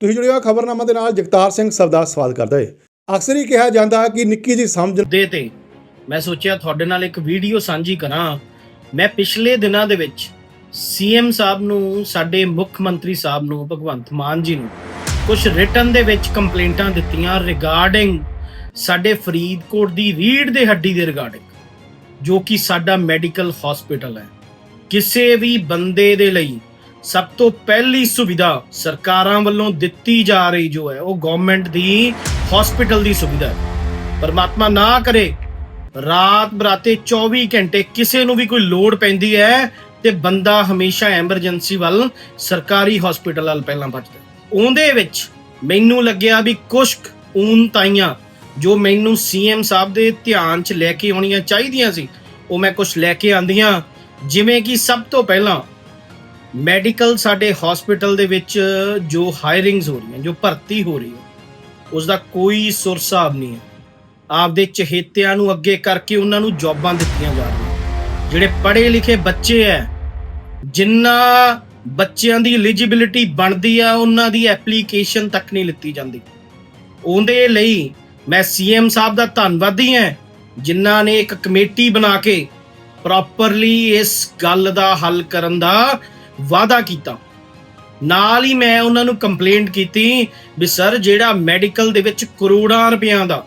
ਤੁਸੀਂ ਜੁੜਿਆ ਖਬਰਨਾਮਾ ਦੇ ਨਾਲ, ਜਗਤਾਰ ਸਿੰਘ ਸਰਦਾਰ ਸਵਾਲ ਕਰਦਾ ਹੈ ਅਕਸਰ ਹੀ ਕਿਹਾ ਜਾਂਦਾ ਕਿ ਨਿੱਕੀ ਜੀ ਸਮਝ ਮੁੱਦੇ ਤੇ ਮੈਂ ਸੋਚਿਆ ਤੁਹਾਡੇ ਨਾਲ ਇੱਕ ਵੀਡੀਓ ਸਾਂਝੀ ਕਰਾਂ। ਮੈਂ ਪਿਛਲੇ ਦਿਨਾਂ ਦੇ ਵਿੱਚ ਸੀਐਮ ਸਾਹਿਬ ਨੂੰ, ਸਾਡੇ ਮੁੱਖ ਮੰਤਰੀ ਸਾਹਿਬ ਨੂੰ, ਭਗਵੰਤ ਮਾਨ ਜੀ ਨੂੰ ਕੁਝ ਰਿਟਨ ਦੇ ਵਿੱਚ ਕੰਪਲੇਂਟਾਂ ਦਿੱਤੀਆਂ ਰਿਗਾਰਡਿੰਗ ਸਾਡੇ ਫਰੀਦਕੋਟ ਦੀ ਰੀੜ ਦੇ ਹੱਡੀ ਦੇ ਰਿਗਾਰਡਿੰਗ ਜੋ ਕਿ ਸਾਡਾ ਮੈਡੀਕਲ ਹਸਪੀਟਲ ਹੈ। ਕਿਸੇ ਵੀ ਬੰਦੇ ਦੇ ਲਈ ਸਭ ਤੋਂ ਪਹਿਲੀ ਸੁਵਿਧਾ ਸਰਕਾਰਾਂ ਵੱਲੋਂ ਦਿੱਤੀ ਜਾ ਰਹੀ ਜੋ ਹੈ, ਉਹ ਗਵਰਨਮੈਂਟ ਦੀ ਹਸਪੀਟਲ ਦੀ ਸੁਵਿਧਾ ਹੈ। ਪਰਮਾਤਮਾ ਨਾ ਕਰੇ, ਰਾਤ ਬਰਾਤੇ 24 ਘੰਟੇ ਕਿਸੇ ਨੂੰ ਵੀ ਕੋਈ ਲੋੜ ਪੈਂਦੀ ਹੈ ਤੇ ਬੰਦਾ ਹਮੇਸ਼ਾ ਐਮਰਜੈਂਸੀ ਵੱਲ ਸਰਕਾਰੀ ਹਸਪੀਟਲ ਵੱਲ ਪਹਿਲਾਂ ਭੱਜਦਾ ਉਹਦੇ ਵਿੱਚ ਮੈਨੂੰ ਲੱਗਿਆ ਵੀ ਕੁਸ਼ਕ ਊਨ ਤਾਈਆਂ ਜੋ ਮੈਨੂੰ ਸੀਐਮ ਸਾਹਿਬ ਦੇ ਧਿਆਨ 'ਚ ਲੈ ਕੇ ਆਉਣੀਆਂ ਚਾਹੀਦੀਆਂ ਸੀ, ਉਹ ਮੈਂ ਕੁਝ ਲੈ ਕੇ ਆਂਦੀਆਂ ਜਿਵੇਂ ਕਿ ਸਭ ਤੋਂ ਪਹਿਲਾਂ ਮੈਡੀਕਲ ਸਾਡੇ ਹਸਪੀਟਲ ਦੇ ਵਿੱਚ ਜੋ ਹਾਇਰਿੰਗਸ ਹੋ ਰਹੀਆਂ, ਜੋ ਭਰਤੀ ਹੋ ਰਹੀ ਹੈ ਉਸ ਦਾ ਕੋਈ ਸੁਰ ਹਿਸਾਬ ਨਹੀਂ ਹੈ। ਆਪਦੇ ਚਹੇਤਿਆਂ ਨੂੰ ਅੱਗੇ ਕਰਕੇ ਉਹਨਾਂ ਨੂੰ ਜੌਬਾਂ ਦਿੱਤੀਆਂ ਜਾ ਰਹੀਆਂ। ਜਿਹੜੇ ਪੜ੍ਹੇ ਲਿਖੇ ਬੱਚੇ ਐ ਜਿੰਨਾ ਬੱਚਿਆਂ ਦੀ ਐਲੀਜੀਬਿਲਿਟੀ ਬਣਦੀ ਆ, ਉਹਨਾਂ ਦੀ ਐਪਲੀਕੇਸ਼ਨ ਤੱਕ ਨਹੀਂ ਲਿੱਤੀ ਜਾਂਦੀ। ਉਹਦੇ ਲਈ ਮੈਂ ਸੀਐਮ ਸਾਹਿਬ ਦਾ ਧੰਨਵਾਦੀ ਹਾਂ, ਜਿਨ੍ਹਾਂ ਨੇ ਇੱਕ ਕਮੇਟੀ ਬਣਾ ਕੇ ਪ੍ਰੋਪਰਲੀ ਇਸ ਗੱਲ ਦਾ ਹੱਲ ਕਰਨ ਦਾ ਵਾਅਦਾ ਕੀਤਾ। ਨਾਲ ਹੀ ਮੈਂ ਉਹਨਾਂ ਨੂੰ ਕੰਪਲੇਂਟ ਕੀਤੀ ਵੀ ਸਰ ਜਿਹੜਾ ਮੈਡੀਕਲ ਦੇ ਵਿੱਚ ਕਰੋੜਾਂ ਰੁਪਈਆਂ ਦਾ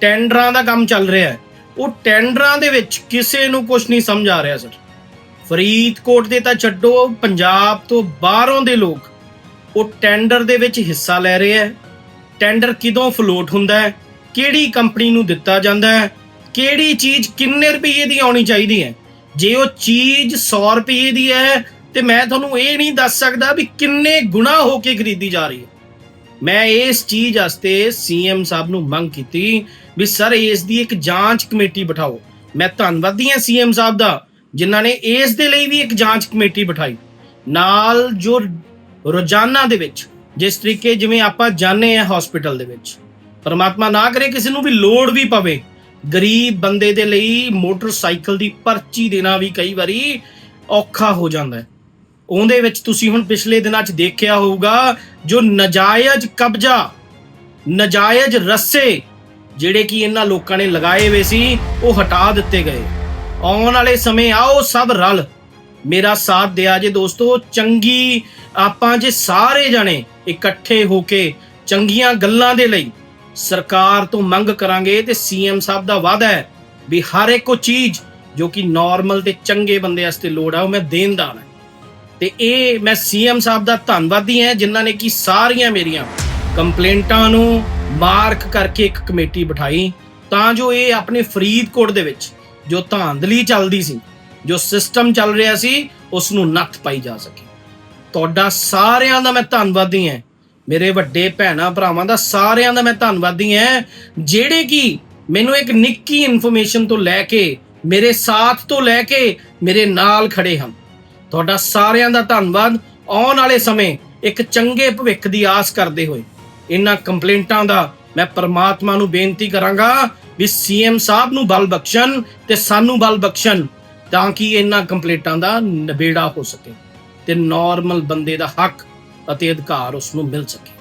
ਟੈਂਡਰਾਂ ਦਾ ਕੰਮ ਚੱਲ ਰਿਹਾ ਹੈ, ਉਹ ਟੈਂਡਰਾਂ ਦੇ ਵਿੱਚ ਕਿਸੇ ਨੂੰ ਕੁਝ ਨਹੀਂ ਸਮਝ ਆ ਰਿਹਾ ਸਰ। ਫਰੀਦਕੋਟ ਦੇ ਤਾਂ ਛੱਡੋ, ਪੰਜਾਬ ਤੋਂ ਬਾਹਰੋਂ ਦੇ ਲੋਕ ਉਹ ਟੈਂਡਰ ਦੇ ਵਿੱਚ ਹਿੱਸਾ ਲੈ ਰਹੇ ਹੈ। ਟੈਂਡਰ ਕਿਦੋਂ ਫਲੋਟ ਹੁੰਦਾ ਹੈ, ਕਿਹੜੀ ਕੰਪਨੀ ਨੂੰ ਦਿੱਤਾ ਜਾਂਦਾ ਹੈ, ਕਿਹੜੀ ਚੀਜ਼ ਕਿੰਨੇ ਰੁਪਏ ਦੀ ਆਉਣੀ ਚਾਹੀਦੀ ਹੈ। ਜੇ ਉਹ ਚੀਜ਼ 100 ਰੁਪਏ ਦੀ ਹੈ ਤੇ ਮੈਂ ਤੁਹਾਨੂੰ ਇਹ ਨਹੀਂ ਦੱਸ ਸਕਦਾ ਵੀ ਕਿੰਨੇ ਗੁਣਾ ਹੋ ਕੇ ਖਰੀਦੀ ਜਾ ਰਹੀ ਹੈ। ਮੈਂ ਇਸ ਚੀਜ਼ ਵਾਸਤੇ ਸੀਐਮ ਸਾਹਿਬ ਨੂੰ ਮੰਗ ਕੀਤੀ ਵੀ ਸਰ ਇਸ ਦੀ ਇੱਕ ਜਾਂਚ ਕਮੇਟੀ ਬਿਠਾਓ। ਮੈਂ ਧੰਨਵਾਦੀ ਹਾਂ ਸੀਐਮ ਸਾਹਿਬ ਦਾ, ਜਿਨ੍ਹਾਂ ਨੇ ਇਸ ਦੇ ਲਈ ਵੀ ਇੱਕ ਜਾਂਚ ਕਮੇਟੀ ਬਿਠਾਈ। ਨਾਲ ਜੋ ਰੋਜ਼ਾਨਾ ਦੇ ਵਿੱਚ, ਜਿਸ ਤਰੀਕੇ ਜਿਵੇਂ ਆਪਾਂ ਜਾਣੇ ਆ ਹਸਪੀਟਲ ਦੇ ਵਿੱਚ, ਪਰਮਾਤਮਾ ਨਾ ਕਰੇ ਕਿਸੇ ਨੂੰ ਵੀ ਲੋੜ ਵੀ ਪਵੇ, ਗਰੀਬ ਬੰਦੇ ਦੇ ਲਈ ਮੋਟਰਸਾਈਕਲ ਦੀ ਪਰਚੀ ਦੇਣਾ ਵੀ ਕਈ ਵਾਰੀ ਔਖਾ ਹੋ ਜਾਂਦਾ ਹੈ। ਉਹਦੇ ਵਿੱਚ ਤੁਸੀਂ ਹੁਣ ਪਿਛਲੇ ਦਿਨਾਂ 'ਚ ਦੇਖਿਆ ਹੋਊਗਾ ਜੋ ਨਜਾਇਜ਼ ਕਬਜ਼ਾ, ਨਜਾਇਜ਼ ਰੱਸੇ ਜਿਹੜੇ ਕਿ ਇਹਨਾਂ ਲੋਕਾਂ ਨੇ ਲਗਾਏ ਹੋਏ ਸੀ, ਉਹ ਹਟਾ ਦਿੱਤੇ ਗਏ। ਆਉਣ ਵਾਲੇ ਸਮੇਂ ਆਓ ਸਭ ਰਲ। ਮੇਰਾ ਸਾਥ ਦਿਆ ਜੇ ਦੋਸਤੋ, ਚੰਗੀ ਆਪਾਂ ਜੇ ਸਾਰੇ ਜਣੇ ਇਕੱਠੇ ਹੋ ਕੇ ਚੰਗੀਆਂ ਗੱਲਾਂ ਦੇ ਲਈ ਸਰਕਾਰ ਤੋਂ ਮੰਗ ਕਰਾਂਗੇ ਤੇ ਸੀਐਮ ਸਾਹਿਬ ਦਾ ਵਾਅਦਾ ਹੈ ਵੀ ਹਰ ਇੱਕ ਉਹ ਚੀਜ਼ ਜੋ ਕਿ ਨਾਰਮਲ ਤੇ ਚੰਗੇ ਬੰਦੇ ਵਾਸਤੇ ਲੋੜ ਆ, ਉਹ ਮੈਂ ਦੇਣਦਾਰ ਹਾਂ। ਤੇ ਇਹ ਮੈਂ ਸੀਐਮ ਸਾਹਿਬ ਦਾ ਧੰਨਵਾਦੀ ਹਾਂ ਜਿਨ੍ਹਾਂ ਨੇ ਕਿ ਸਾਰੀਆਂ ਮੇਰੀਆਂ ਕੰਪਲੇਂਟਾਂ ਨੂੰ ਮਾਰਕ ਕਰਕੇ ਇੱਕ ਕਮੇਟੀ ਬਿਠਾਈ। ਤਾਂ ਜੋ ਇਹ ਆਪਣੇ ਫਰੀਦਕੋਟ ਦੇ ਵਿੱਚ ਜੋ ਧਾਂਦਲੀ ਚੱਲਦੀ ਸੀ, ਜੋ ਸਿਸਟਮ ਚੱਲ ਰਿਹਾ ਸੀ ਉਸ ਨੂੰ ਨੱਥ ਪਾਈ ਜਾ ਸਕੇ। ਤੁਹਾਡਾ ਸਾਰਿਆਂ ਦਾ ਮੈਂ ਧੰਨਵਾਦੀ ਹਾਂ। ਮੇਰੇ ਵੱਡੇ ਭੈਣਾ ਭਰਾਵਾਂ ਦਾ ਸਾਰਿਆਂ ਦਾ ਮੈਂ ਧੰਨਵਾਦੀ ਹਾਂ। ਜਿਹੜੇ ਕਿ ਮੈਨੂੰ ਇੱਕ ਨਿੱਕੀ ਇਨਫੋਰਮੇਸ਼ਨ ਤੋਂ ਲੈ ਕੇ, ਮੇਰੇ ਸਾਥ ਤੋਂ ਲੈ ਕੇ ਮੇਰੇ ਨਾਲ ਖੜੇ ਹਨ। ਤੁਹਾਡਾ ਸਾਰਿਆਂ ਦਾ ਧੰਨਵਾਦ। ਆਉਣ ਵਾਲੇ ਸਮੇਂ ਇੱਕ ਚੰਗੇ ਭਵਿੱਖ ਦੀ ਆਸ ਕਰਦੇ ਹੋਏ। ਇਹਨਾਂ ਕੰਪਲੇਂਟਾਂ ਦਾ ਮੈਂ ਪਰਮਾਤਮਾ ਨੂੰ ਬੇਨਤੀ ਕਰਾਂਗਾ ਵੀ ਸੀਐਮ ਸਾਹਿਬ ਨੂੰ ਬਲ ਬਖਸ਼ਣ ਤੇ ਸਾਨੂੰ ਬਲ ਬਖਸ਼ਣ ਤਾਂ ਕਿ ਇਹਨਾਂ ਕੰਪਲੇਂਟਾਂ ਦਾ ਨਿਬੇੜਾ ਹੋ ਸਕੇ ਤੇ ਨਾਰਮਲ ਬੰਦੇ ਦਾ ਹੱਕ ਅਤੇ ਅਧਿਕਾਰ ਉਸ ਨੂੰ ਮਿਲ ਸਕੇ।